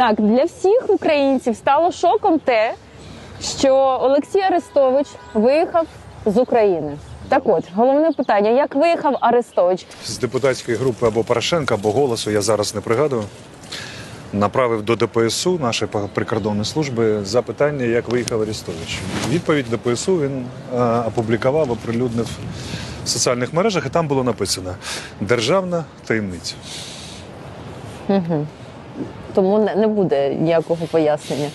Так, для всіх українців стало шоком те, що Олексій Арестович виїхав з України. Так от, головне питання: як виїхав Арестович? з депутатської групи або Порошенка, або голосу, я зараз не пригадую. Направив до ДПСУ нашої прикордонної служби запитання, як виїхав Арестович. Відповідь ДПСУ він е, опублікував, оприлюднив в соціальних мережах, і там було написано Державна таємниця. Тому не, буде ніякого пояснення.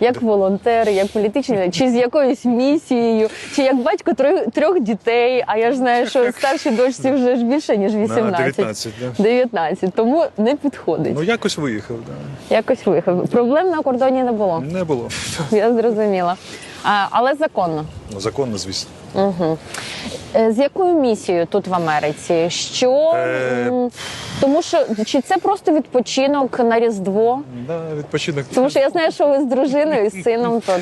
Як волонтер, як політичний, чи з якоюсь місією, чи як батько трьох, трьох дітей. А я ж знаю, що старшій дочці вже ж більше ніж 18. 19, да. 19, тому не підходить. Ну якось виїхав. Да. Якось виїхав. Проблем на кордоні не було. Не було. Я зрозуміла. А, але законно. Ну, Законно, звісно. Е, З якою місією тут в Америці? Що Е, тому, що чи це просто відпочинок на Різдво? Да, відпочинок. Тому що я знаю, що ви з дружиною і з сином тут.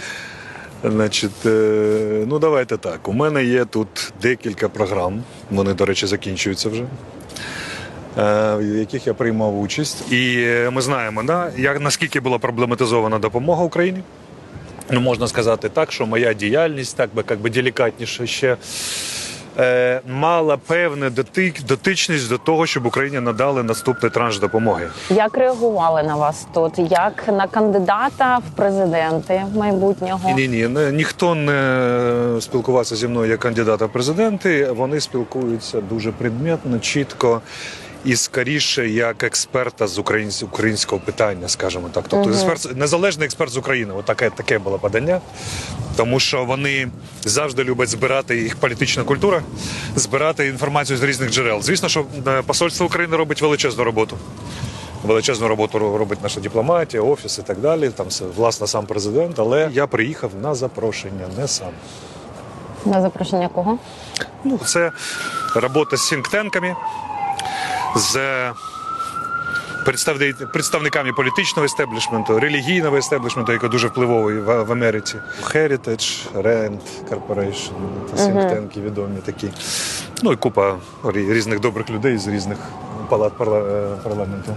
Значить, е, ну давайте так. У мене є тут декілька програм. Вони, до речі, закінчуються вже. е, В яких я приймав участь, і ми знаємо, да, як наскільки була проблематизована допомога Україні. Ну, можна сказати так, що моя діяльність, так би, як би делікатніше ще е, мала певну дотик, дотичність до того, щоб Україні надали наступний транш допомоги. Як реагували на вас тут? Як на кандидата в президенти майбутнього? Ні, ні, ні, ніхто не спілкувався зі мною як кандидата в президенти. Вони спілкуються дуже предметно, чітко і скоріше як експерта з українсь- українського питання, скажімо так. Тобто експерт, незалежний експерт з України. От таке, таке було подання. Тому що вони завжди люблять збирати їх політична культура, збирати інформацію з різних джерел. Звісно, що е, посольство України робить величезну роботу. Величезну роботу робить наша дипломатія, офіс і так далі. Там власне сам президент. Але я приїхав на запрошення, не сам. На запрошення кого? Ну, це робота з сінктенками, з представниками політичного естеблішменту, релігійного естеблішменту, який дуже впливовий в, в Америці. Heritage, Rent, Corporation, та сінктенки відомі такі. Ну і купа різних добрих людей з різних палат е, парламенту.